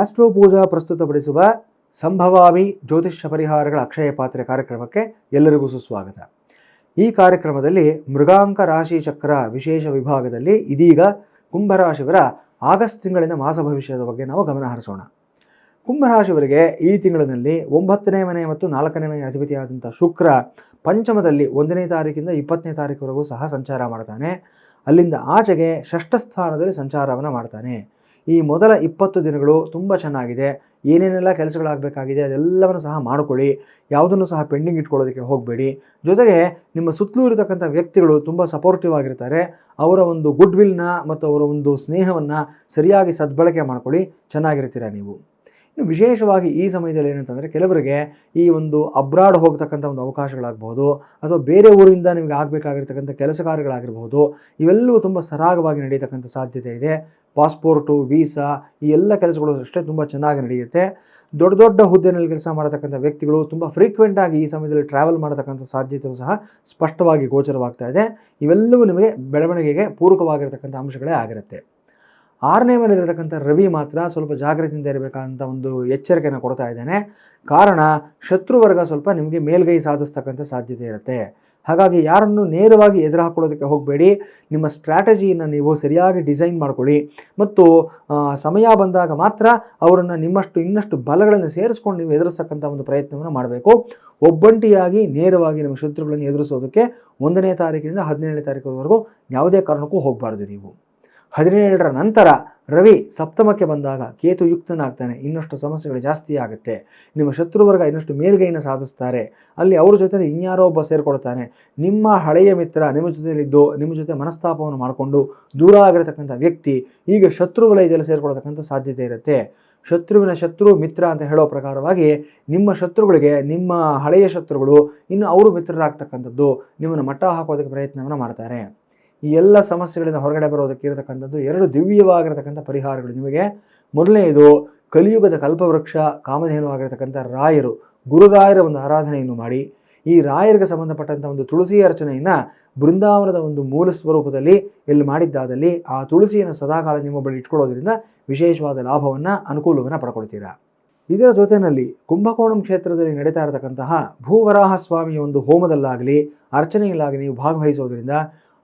Astro ಪೂಜಾ ಪ್ರಸ್ತುತಪಡಿಸುವ ಸಂಭವಾಮಿ ಜ್ಯೋತಿಷ್ಯ ಪರಿಹಾರಗಳ ಅಕ್ಷಯ ಪಾತ್ರೆ ಕಾರ್ಯಕ್ರಮಕ್ಕೆ ಎಲ್ಲರಿಗೂ ಸುಸ್ವಾಗತ. ಈ ಕಾರ್ಯಕ್ರಮದಲ್ಲಿ ಮೃಗಾಂಕ ರಾಶಿ ಚಕ್ರ ವಿಶೇಷ ವಿಭಾಗದಲ್ಲಿ ಇದೀಗ ಕುಂಭರಾಶಿಯವರ ಆಗಸ್ಟ್ ತಿಂಗಳಿನ ಮಾಸ ಭವಿಷ್ಯದ ಬಗ್ಗೆ ನಾವು ಗಮನ ಹರಿಸೋಣ. ಕುಂಭರಾಶಿಯವರಿಗೆ ಈ ತಿಂಗಳಿನಲ್ಲಿ ಒಂಬತ್ತನೇ ಮನೆ ಮತ್ತು ನಾಲ್ಕನೇ ಮನೆ ಅಧಿಪತಿಯಾದಂಥ ಶುಕ್ರ ಪಂಚಮದಲ್ಲಿ ಒಂದನೇ ತಾರೀಕಿಂದ ಇಪ್ಪತ್ತನೇ ತಾರೀಕುವರೆಗೂ ಸಹ ಸಂಚಾರ ಮಾಡ್ತಾನೆ. ಅಲ್ಲಿಂದ ಆಚೆಗೆ ಷಷ್ಠ ಸ್ಥಾನದಲ್ಲಿ ಸಂಚಾರವನ್ನು ಮಾಡ್ತಾನೆ. ಈ ಮೊದಲ ಇಪ್ಪತ್ತು ದಿನಗಳು ತುಂಬ ಚೆನ್ನಾಗಿದೆ. ಏನೇನೆಲ್ಲ ಕೆಲಸಗಳಾಗಬೇಕಾಗಿದೆ ಅದೆಲ್ಲವನ್ನು ಸಹ ಮಾಡಿಕೊಳ್ಳಿ. ಯಾವುದನ್ನು ಸಹ ಪೆಂಡಿಂಗ್ ಇಟ್ಕೊಳ್ಳೋದಕ್ಕೆ ಹೋಗಬೇಡಿ. ಜೊತೆಗೆ ನಿಮ್ಮ ಸುತ್ತಲೂ ಇರತಕ್ಕಂಥ ವ್ಯಕ್ತಿಗಳು ತುಂಬ ಸಪೋರ್ಟಿವ್ ಆಗಿರ್ತಾರೆ. ಅವರ ಒಂದು ಗುಡ್ ವಿಲ್ನ ಮತ್ತು ಅವರ ಒಂದು ಸ್ನೇಹವನ್ನು ಸರಿಯಾಗಿ ಸದ್ಬಳಕೆ ಮಾಡ್ಕೊಳ್ಳಿ. ಚೆನ್ನಾಗಿರ್ತೀರ ನೀವು? ಇನ್ನು ವಿಶೇಷವಾಗಿ ಈ ಸಮಯದಲ್ಲಿ ಏನಂತಂದರೆ ಕೆಲವರಿಗೆ ಈ ಒಂದು ಅಬ್ರಾಡ್ ಹೋಗ್ತಕ್ಕಂಥ ಒಂದು ಅವಕಾಶಗಳಾಗ್ಬೋದು ಅಥವಾ ಬೇರೆ ಊರಿಂದ ನಿಮಗೆ ಆಗಬೇಕಾಗಿರ್ತಕ್ಕಂಥ ಕೆಲಸ ಕಾರ್ಯಗಳಾಗಿರ್ಬೋದು ಇವೆಲ್ಲವೂ ತುಂಬ ಸರಾಗವಾಗಿ ನಡೀತಕ್ಕಂಥ ಸಾಧ್ಯತೆ ಇದೆ. ಪಾಸ್ಪೋರ್ಟು ವೀಸಾ ಈ ಎಲ್ಲ ಕೆಲಸಗಳು ಅಷ್ಟೇ ತುಂಬ ಚೆನ್ನಾಗಿ ನಡೆಯುತ್ತೆ. ದೊಡ್ಡ ದೊಡ್ಡ ಹುದ್ದೆನಲ್ಲಿ ಕೆಲಸ ಮಾಡತಕ್ಕಂಥ ವ್ಯಕ್ತಿಗಳು ತುಂಬ ಫ್ರೀಕ್ವೆಂಟಾಗಿ ಈ ಸಮಯದಲ್ಲಿ ಟ್ರಾವೆಲ್ ಮಾಡತಕ್ಕಂಥ ಸಾಧ್ಯತೆಯೂ ಸಹ ಸ್ಪಷ್ಟವಾಗಿ ಗೋಚರವಾಗ್ತಾ ಇದೆ. ಇವೆಲ್ಲವೂ ನಿಮಗೆ ಬೆಳವಣಿಗೆಗೆ ಪೂರಕವಾಗಿರ್ತಕ್ಕಂಥ ಅಂಶಗಳೇ ಆಗಿರುತ್ತೆ. ಆರನೇ ಮನೆಯಲ್ಲಿರತಕ್ಕಂಥ ರವಿ ಮಾತ್ರ ಸ್ವಲ್ಪ ಜಾಗೃತಿಯಿಂದ ಇರಬೇಕಂತ ಒಂದು ಎಚ್ಚರಿಕೆಯನ್ನು ಕೊಡ್ತಾ ಇದ್ದೇನೆ. ಕಾರಣ ಶತ್ರುವರ್ಗ ಸ್ವಲ್ಪ ನಿಮಗೆ ಮೇಲ್ಗೈ ಸಾಧಿಸ್ತಕ್ಕಂಥ ಸಾಧ್ಯತೆ ಇರುತ್ತೆ. ಹಾಗಾಗಿ ಯಾರನ್ನು ನೇರವಾಗಿ ಎದುರು ಹಾಕೊಳ್ಳೋದಕ್ಕೆ ಹೋಗಬೇಡಿ. ನಿಮ್ಮ ಸ್ಟ್ರಾಟಜಿಯನ್ನು ನೀವು ಸರಿಯಾಗಿ ಡಿಸೈನ್ ಮಾಡ್ಕೊಳ್ಳಿ. ಮತ್ತು ಸಮಯ ಬಂದಾಗ ಮಾತ್ರ ಅವರನ್ನು ನಿಮ್ಮಷ್ಟು ಇನ್ನಷ್ಟು ಬಲಗಳನ್ನು ಸೇರಿಸ್ಕೊಂಡು ನೀವು ಎದುರಿಸ್ತಕ್ಕಂಥ ಒಂದು ಪ್ರಯತ್ನವನ್ನು ಮಾಡಬೇಕು. ಒಬ್ಬಂಟಿಯಾಗಿ ನೇರವಾಗಿ ನಿಮ್ಮ ಶತ್ರುಗಳನ್ನು ಎದುರಿಸೋದಕ್ಕೆ ಒಂದನೇ ತಾರೀಕಿನಿಂದ ಹದಿನೇಳನೇ ತಾರೀಕುವರೆಗೂ ಯಾವುದೇ ಕಾರಣಕ್ಕೂ ಹೋಗಬಾರ್ದು ನೀವು. ಹದಿನೇಳರ ನಂತರ ರವಿ ಸಪ್ತಮಕ್ಕೆ ಬಂದಾಗ ಕೇತು ಯುಕ್ತನಾಗ್ತಾನೆ. ಇನ್ನಷ್ಟು ಸಮಸ್ಯೆಗಳು ಜಾಸ್ತಿ ಆಗುತ್ತೆ. ನಿಮ್ಮ ಶತ್ರುವರ್ಗ ಇನ್ನಷ್ಟು ಮೇಲ್ಗೈನ ಸಾಧಿಸ್ತಾರೆ. ಅಲ್ಲಿ ಅವ್ರ ಜೊತೆ ಇನ್ಯಾರೋ ಒಬ್ಬ ಸೇರಿಕೊಳ್ತಾನೆ. ನಿಮ್ಮ ಹಳೆಯ ಮಿತ್ರ ನಿಮ್ಮ ಜೊತೆಯಲ್ಲಿದ್ದು ನಿಮ್ಮ ಜೊತೆ ಮನಸ್ತಾಪವನ್ನು ಮಾಡಿಕೊಂಡು ದೂರ ಆಗಿರತಕ್ಕಂಥ ವ್ಯಕ್ತಿ ಈಗ ಶತ್ರು ವಲಯದಲ್ಲಿ ಸೇರಿಕೊಳ್ತಕ್ಕಂಥ ಸಾಧ್ಯತೆ ಇರುತ್ತೆ. ಶತ್ರುವಿನ ಶತ್ರು ಮಿತ್ರ ಅಂತ ಹೇಳೋ ಪ್ರಕಾರವಾಗಿ ನಿಮ್ಮ ಶತ್ರುಗಳಿಗೆ, ನಿಮ್ಮ ಹಳೆಯ ಶತ್ರುಗಳು ಇನ್ನು ಅವರು ಮಿತ್ರರಾಗ್ತಕ್ಕಂಥದ್ದು ನಿಮ್ಮನ್ನು ಮಟ್ಟ ಹಾಕೋದಕ್ಕೆ ಪ್ರಯತ್ನವನ್ನು ಮಾಡ್ತಾರೆ. ಈ ಎಲ್ಲ ಸಮಸ್ಯೆಗಳಿಂದ ಹೊರಗಡೆ ಬರೋದಕ್ಕೆ ಇರತಕ್ಕಂಥದ್ದು ಎರಡು ದಿವ್ಯವಾಗಿರತಕ್ಕಂಥ ಪರಿಹಾರಗಳು. ನಿಮಗೆ ಮೊದಲನೆಯದು ಕಲಿಯುಗದ ಕಲ್ಪವೃಕ್ಷ, ಕಾಮಧೇನು ಆಗಿರತಕ್ಕಂಥ ರಾಯರು. ಗುರುರಾಯರ ಒಂದು ಆರಾಧನೆಯನ್ನು ಮಾಡಿ, ಈ ರಾಯರಿಗೆ ಸಂಬಂಧಪಟ್ಟಂಥ ಒಂದು ತುಳಸಿ ಅರ್ಚನೆಯನ್ನು ಬೃಂದಾವನದ ಒಂದು ಮೂಲ ಸ್ವರೂಪದಲ್ಲಿ ಎಲ್ಲಿ ಮಾಡಿದ್ದಾದಲ್ಲಿ ಆ ತುಳಸಿಯನ್ನು ಸದಾಕಾಲ ನಿಮ್ಮ ಬಳಿ ಇಟ್ಕೊಳ್ಳೋದ್ರಿಂದ ವಿಶೇಷವಾದ ಲಾಭವನ್ನು, ಅನುಕೂಲವನ್ನು ಪಡ್ಕೊಳ್ತೀರಾ? ಇದರ ಜೊತೆಯಲ್ಲಿ ಕುಂಭಕೋಣಂ ಕ್ಷೇತ್ರದಲ್ಲಿ ನಡೀತಾ ಇರತಕ್ಕಂತಹ ಭೂವರಾಹ ಸ್ವಾಮಿಯ ಒಂದು ಹೋಮದಲ್ಲಾಗಲಿ, ಅರ್ಚನೆಯಲ್ಲಾಗಲಿ ನೀವು ಭಾಗವಹಿಸೋದ್ರಿಂದ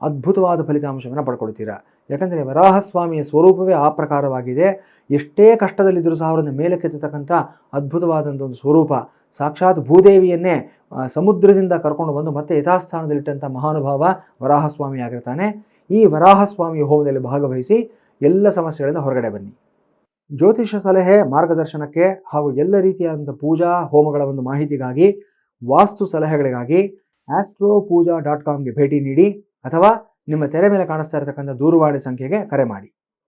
ಅದ್ಭುತವಾದ ಫಲಿತಾಂಶವನ್ನು ಪಡ್ಕೊಳ್ತೀರಾ? ಯಾಕಂದರೆ ವರಾಹಸ್ವಾಮಿಯ ಸ್ವರೂಪವೇ ಆ ಪ್ರಕಾರವಾಗಿದೆ. ಎಷ್ಟೇ ಕಷ್ಟದಲ್ಲಿದ್ದರೂ ಸಹ ಅವರನ್ನು ಮೇಲಕ್ಕೆತ್ತತಕ್ಕಂಥ ಅದ್ಭುತವಾದಂಥ ಒಂದು ಸ್ವರೂಪ, ಸಾಕ್ಷಾತ್ ಭೂದೇವಿಯನ್ನೇ ಸಮುದ್ರದಿಂದ ಕರ್ಕೊಂಡು ಬಂದು ಮತ್ತೆ ಯಥಾಸ್ಥಾನದಲ್ಲಿಟ್ಟಂಥ ಮಹಾನುಭಾವ ವರಾಹಸ್ವಾಮಿ ಆಗಿರ್ತಾನೆ. ಈ ವರಾಹಸ್ವಾಮಿಯ ಹೋಮದಲ್ಲಿ ಭಾಗವಹಿಸಿ ಎಲ್ಲ ಸಮಸ್ಯೆಗಳಿಂದ ಹೊರಗಡೆ ಬನ್ನಿ. ಜ್ಯೋತಿಷ ಸಲಹೆ, ಮಾರ್ಗದರ್ಶನಕ್ಕೆ ಹಾಗೂ ಎಲ್ಲ ರೀತಿಯಾದಂಥ ಪೂಜಾ, ಹೋಮಗಳ ಒಂದು ಮಾಹಿತಿಗಾಗಿ, ವಾಸ್ತು ಸಲಹೆಗಳಿಗಾಗಿ, ಆಸ್ಟ್ರೋ ಪೂಜಾ ಡಾಟ್ ಕಾಮ್ಗೆ ಭೇಟಿ ನೀಡಿ ಅಥವಾ ನಿಮ್ಮ ತೆರೆ ಮೇಲೆ ಕಾಣಿಸ್ತಾ ಇರತಕ್ಕಂಥ ದೂರವಾಣಿ ಸಂಖ್ಯೆಗೆ ಕರೆ ಮಾಡಿ.